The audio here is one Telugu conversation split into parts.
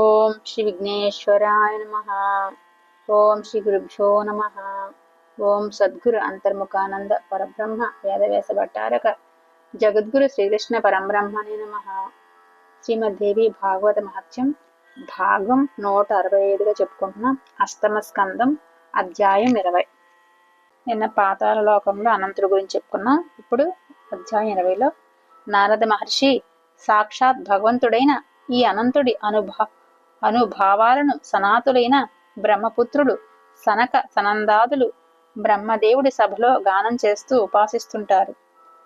ఓం శ్రీ విఘ్నేశ్వరాయ నమ. ఓం శ్రీ గురుభ్యో నమ. ఓం సద్గురు అంతర్ముఖానంద పరబ్రహ్మ వేదవ్యాస భట్టారక జగద్గురు శ్రీకృష్ణ పరంబ్రహ్మణే నమ. శ్రీమద్దేవి భాగవత మహత్యం భాగం నూట అరవై ఐదుగా చెప్పుకుంటున్నాం అష్టమ స్కందం అధ్యాయం ఇరవై. నిన్న పాతాల లోకంలో అనంతుడి గురించి చెప్పుకున్నాం. ఇప్పుడు అధ్యాయం ఇరవైలో నారద మహర్షి సాక్షాత్ భగవంతుడైన ఈ అనంతుడి అనుభా అనుభావాలను సనాతులైన బ్రహ్మపుత్రుడు సనక సనందాదులు బ్రహ్మదేవుడి సభలో గానం చేస్తూ ఉపాసిస్తుంటారు.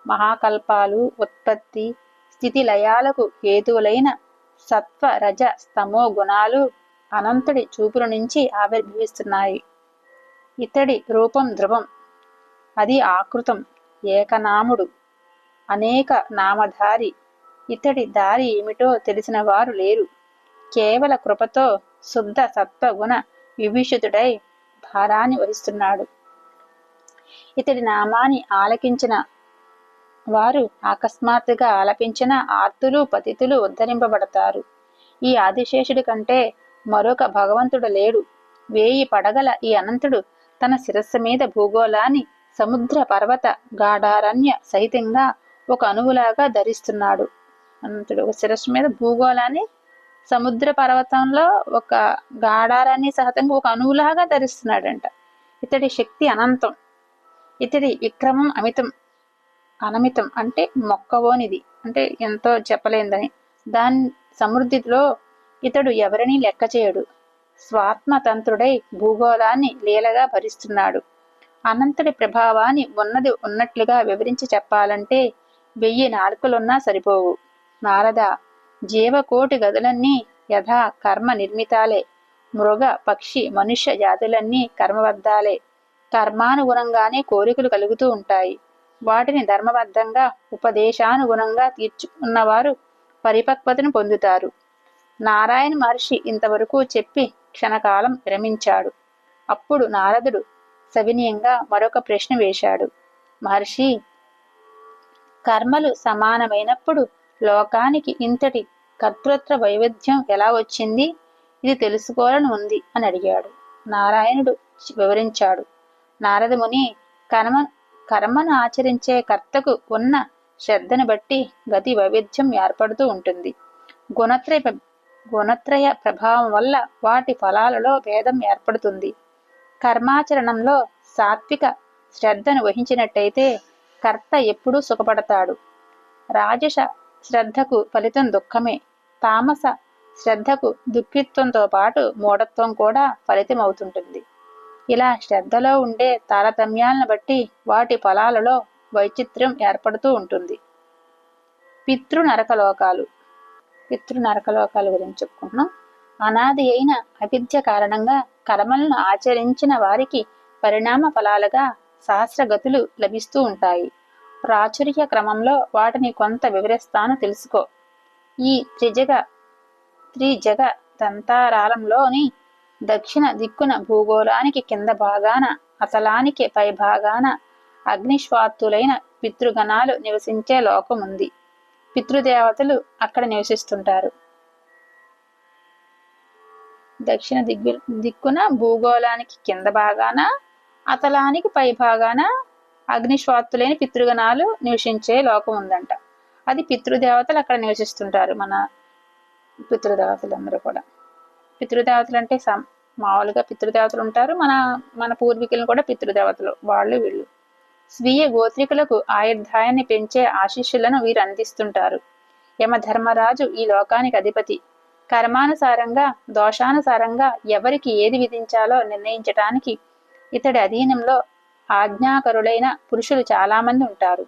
మహాకల్పాలు ఉత్పత్తి స్థితి లయాలకు హేతువులైన సత్వ రజ స్తమో గుణాలు అనంతుడి చూపుల నుంచి ఆవిర్భవిస్తున్నాయి. ఇతడి రూపం ధ్రువం అది ఆకృతం ఏకనాముడు అనేక నామధారి. ఇతడి దారి ఏమిటో తెలిసిన వారు లేరు. కేవల కృపతో శుద్ధ సత్వగుణ విభీషితుడై భారాన్ని వహిస్తున్నాడు. ఇతడి నామాన్ని ఆలకించిన వారు అకస్మాత్తుగా ఆలపించిన ఆర్తులు పతితులు ఉద్ధరింపబడతారు. ఈ ఆదిశేషుడి కంటే మరొక భగవంతుడు లేడు. వేయి పడగల ఈ అనంతుడు తన శిరస్సు మీద భూగోళాన్ని సముద్ర పర్వత గాఢారణ్య సహితంగా ఒక అణువులాగా ధరిస్తున్నాడు. అనంతుడు ఒక శిరస్సు మీద భూగోళాన్ని సముద్ర పర్వతంలో ఒక గాఢారాన్ని సహతంగా ఒక అణువులాగా ధరిస్తున్నాడంట. ఇతడి శక్తి అనంతం. ఇతడి విక్రమం అమితం. అనమితం అంటే మొక్కవోనిది. అంటే ఎంతో చెప్పలేందని. దాని సమృద్ధిలో ఇతడు ఎవరిని లెక్క చేయడు. స్వాత్మతంత్రుడై భూగోళాన్ని లీలగా భరిస్తున్నాడు. అనంతుడి ప్రభావాన్ని ఉన్నది ఉన్నట్లుగా వివరించి చెప్పాలంటే వెయ్యి నాలుకలున్నా సరిపోవు. నారద జీవకోటి గదులన్నీ యథా కర్మ నిర్మితాలే. మృగ పక్షి మనుష్య జాతులన్నీ కర్మబద్ధాలే. కర్మానుగుణంగానే కోరికలు కలుగుతూ ఉంటాయి. వాటిని ధర్మబద్ధంగా ఉపదేశానుగుణంగా తీర్చుకున్నవారు పరిపక్వతను పొందుతారు. నారాయణ మహర్షి ఇంతవరకు చెప్పి క్షణకాలం విరమించాడు. అప్పుడు నారదుడు సవినీయంగా మరొక ప్రశ్న వేశాడు. మహర్షి కర్మలు సమానమైనప్పుడు లోకానికి ఇంతటి కర్తృత్వ వైవిధ్యం ఎలా వచ్చింది? ఇది తెలుసుకోవాలని ఉంది అని అడిగాడు. నారాయణుడు వివరించాడు. నారదముని కర్మ కర్మను ఆచరించే కర్తకు ఉన్న శ్రద్ధను బట్టి గతి వైవిధ్యం ఏర్పడుతూ ఉంటుంది. గుణత్రయ గుణత్రయ ప్రభావం వల్ల వాటి ఫలాలలో భేదం ఏర్పడుతుంది. కర్మాచరణంలో సాత్విక శ్రద్ధను వహించినట్టయితే కర్త ఎప్పుడూ సుఖపడతాడు. రాజస శ్రద్ధకు ఫలితం దుఃఖమే. తామస శ్రద్ధకు దుఃఖిత్వంతో పాటు మూఢత్వం కూడా ఫలితం అవుతుంటుంది ఇలా శ్రద్ధలో ఉండే తారతమ్యాలను బట్టి వాటి ఫలాలలో వైచిత్ర్యం ఏర్పడుతూ ఉంటుంది. పితృ నరకలోకాలు పితృ నరకలోకాల గురించి చెప్పుకుంటున్నాం. అనాది అయిన అవిద్య కారణంగా కర్మలను ఆచరించిన వారికి పరిణామ ఫలాలుగా సహస్రగతులు లభిస్తూ ఉంటాయి. ప్రాచుర్య క్రమంలో వాటిని కొంత వివరిస్తాను తెలుసుకో. ఈ త్రిజగ త్రిజగ దంతారాలంలోని దక్షిణ దిక్కున భూగోళానికి కింద భాగాన అతలానికి పై భాగాన అగ్నిశ్వాత్తులైన పితృగణాలు నివసించే లోకం ఉంది. పితృదేవతలు అక్కడ నివసిస్తుంటారు. దక్షిణ దిగ్గు దిక్కున భూగోళానికి కింద భాగాన అతలానికి పై భాగాన అగ్నిశ్వాత్తులైన పితృగణాలు నివసించే లోకం ఉందంట. అది పితృదేవతలు అక్కడ నివసిస్తుంటారు మన పితృదేవతలు అందరూ కూడా. పితృదేవతలు అంటే మామూలుగా పితృదేవతలు ఉంటారు. మన మన పూర్వీకులను కూడా పితృదేవతలు వాళ్ళు వీళ్ళు. స్వీయ గోత్రికులకు ఆయుర్ధాయాన్ని పెంచే ఆశీస్సులను వీరు అందిస్తుంటారు. యమధర్మరాజు ఈ లోకానికి అధిపతి. కర్మానుసారంగా దోషానుసారంగా ఎవరికి ఏది విధించాలో నిర్ణయించటానికి ఇతడి అధీనంలో ఆజ్ఞాకరులైన పురుషులు చాలామంది ఉంటారు.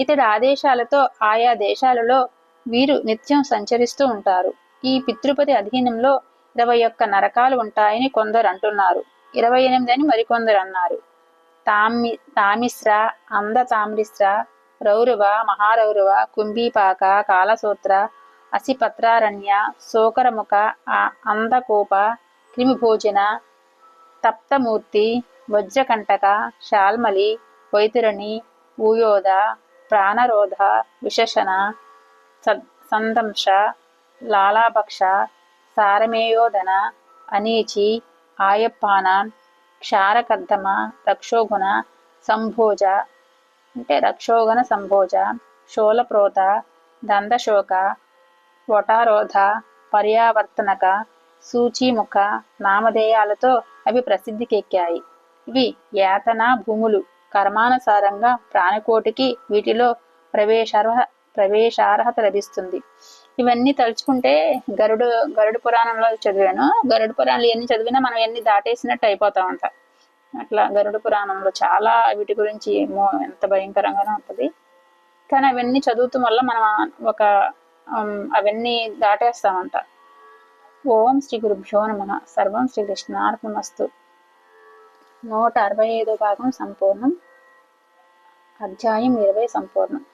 ఇతడి ఆదేశాలతో ఆయా దేశాలలో వీరు నిత్యం సంచరిస్తూ ఉంటారు. ఈ పితృపతి అధీనంలో ఇరవై ఒక్క నరకాలు ఉంటాయని కొందరు అంటున్నారు. ఇరవై ఎనిమిది అని మరికొందరు అన్నారు. తామి తామిశ్ర అంద తామ్రిశ్ర రౌరవ మహారౌరవ కుంభీపాక కాలసూత్ర అసిపత్రారణ్య శోకరముఖ అందకోప క్రిమిభోజన తప్తమూర్తి వజ్రకంటక శాల్మలి వైతురణి ఊయోధ ప్రాణరోధ విశషణ సందంశ లాలాభక్ష సారమేయోధన అనీచి ఆయప్పాన క్షారకర్ధమ రక్షోగుణ సంభోజ అంటే రక్షోగణ సంభోజ శూలప్రోత దందశోక వటారోధ పర్యావర్తనక సూచీముఖ నామధేయాలతో అవి ప్రసిద్ధికెక్కాయి. ఇవి యాతన భూములు. కర్మానుసారంగా ప్రాణకోటికి వీటిలో ప్రవేశార్హ ప్రవేశార్హత లభిస్తుంది. ఇవన్నీ తలుచుకుంటే గరుడు గరుడు పురాణంలో చదివాను. గరుడు పురాణాలు ఎన్ని చదివినా మనం ఎన్ని దాటేసినట్టు అయిపోతామంట అట్లా గరుడు పురాణంలో చాలా వీటి గురించి ఎంత భయంకరంగానే ఉంటుంది. కానీ అవన్నీ చదువుతాం వల్ల మనం ఒక అవన్నీ దాటేస్తామంట. ఓం శ్రీ గురుభ్యో నమ. సర్వం శ్రీకృష్ణార్పణమస్తు నూట అరవై ఐదో భాగం సంపూర్ణం. అధ్యాయం ఇరవై సంపూర్ణం.